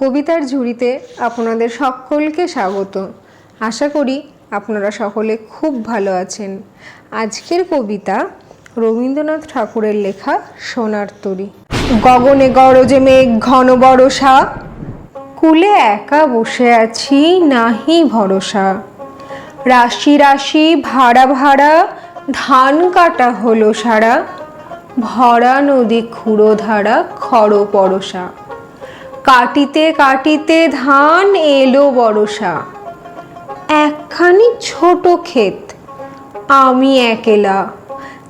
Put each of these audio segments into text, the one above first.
কবিতার ঝুড়িতে আপনাদের সকলকে স্বাগত। আশা করি আপনারা সকলে খুব ভালো আছেন। আজকের কবিতা রবীন্দ্রনাথ ঠাকুরের লেখা সোনার তরী। গগনে গরজে মেঘ, ঘন বরষা, কুলে একা বসে আছি, নাহি ভরসা। রাশি রাশি ভাড়া ভাড়া, ধান কাটা হলো সারা, ভরা নদী খুঁড়ো ধারা, খড় পরশা কাটিতে কাটিতে ধান এলো বরষা। একখানি ছোট ক্ষেত, আমি একেলা।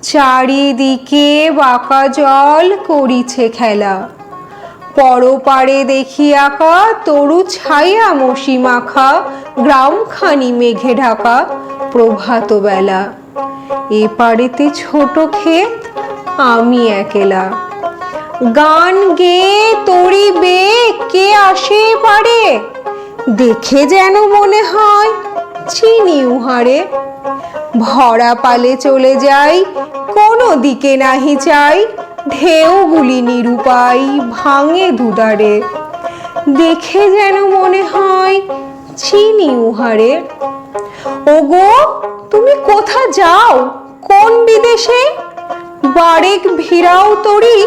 চারিদিকে বাঁকা জল করিছে খেলা। পরপারে দেখি আঁকা, তরু ছায়া মশি মাখা, গ্রামখানি মেঘে ঢাকা, প্রভাত বেলা। এপারেতে ছোট ক্ষেত, আমি একেলা। গান গেয়ে তরি বে কে আসে পারে? দেখে যেন মনে হয় চিনি উহারে। ভরা পালে চলে যাই, কোনো দিকে নাহি চাই। ঢেউগুলি নিরুপায় ভাঙে দুদারে দেখে যেন মনে হয় চিনি উহারে। ওগো, তুমি কোথা যাও? কোন বিদেশে? বারেক ভিড়াও তরি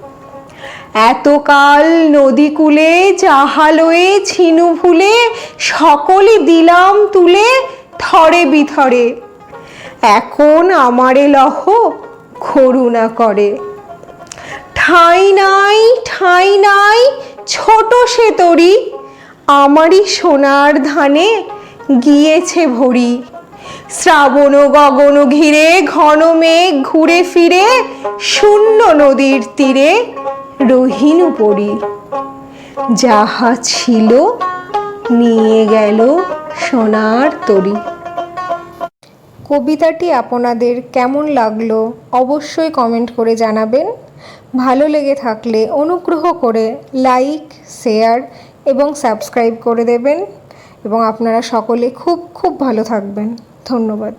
এতকাল নদীকূলে জাহালয়ে ছিনু ভুলে সকলে দিলাম তুলে থরে বিথরে। এখন আমারে লহ করুণা করে। ঠাঁই নাই ঠাঁই নাই, ছোট সে তরি, আমারই সোনার ধানে গিয়েছে ভরি। শ্রাবণ গগন ঘিরে, ঘন মেঘ ঘুরে ফিরে, শূন্য নদীর তীরে রহিনু পড়ি যাহা ছিল নিয়ে গেল সোনার তরি। কবিতাটি আপনাদের কেমন লাগল অবশ্যই কমেন্ট করে জানাবেন। ভালো লেগে থাকলে অনুগ্রহ করে লাইক, শেয়ার এবং সাবস্ক্রাইব করে দেবেন। এবং আপনারা সকলে খুব খুব ভালো থাকবেন। ধন্যবাদ।